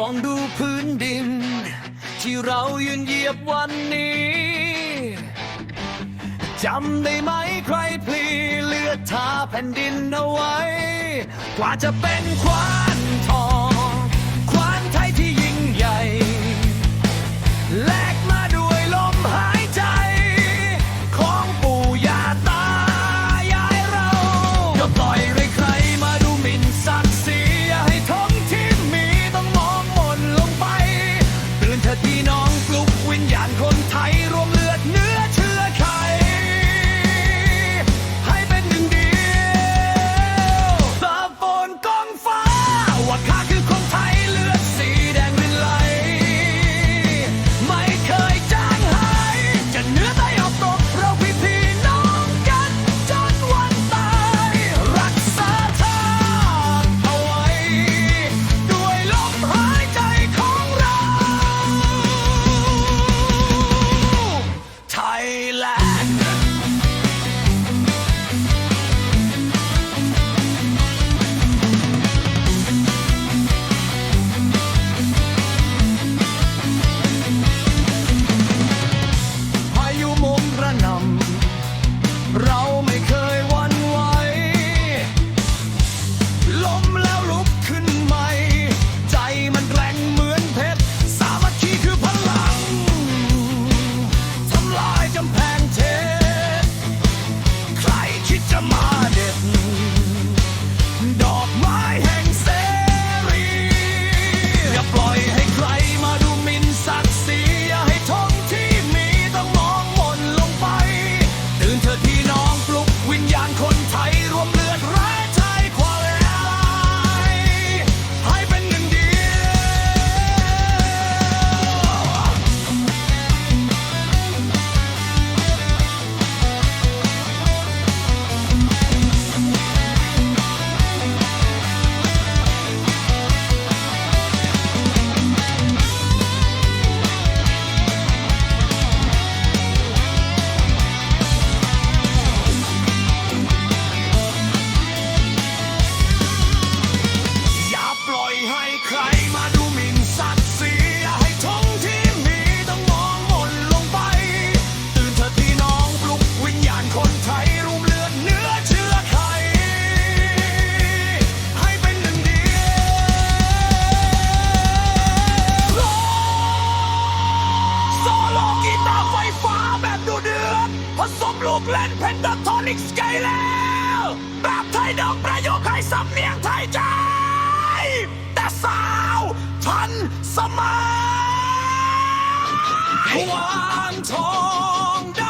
มองดูพื้นดิน ที่เรายืนเหยียบวันนี้จำได้ไหมใครพลีเลือดทาแผ่นดินเอาไว้ กว่าจะเป็นควันทอง ลูกเล่นเพนดอทอนิกส์ไกลแล้วแบบไทยดอกประโยคให้สำเนียงไทยใจ แต่สาวทันสมัยหวานทองได้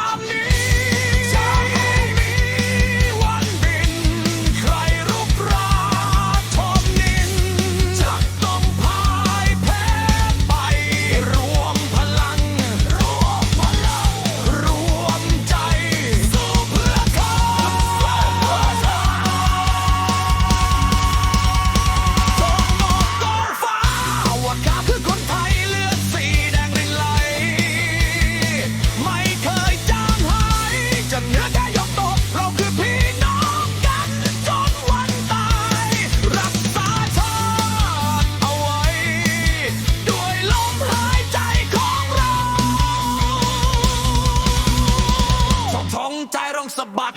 ใจร้องสะบัด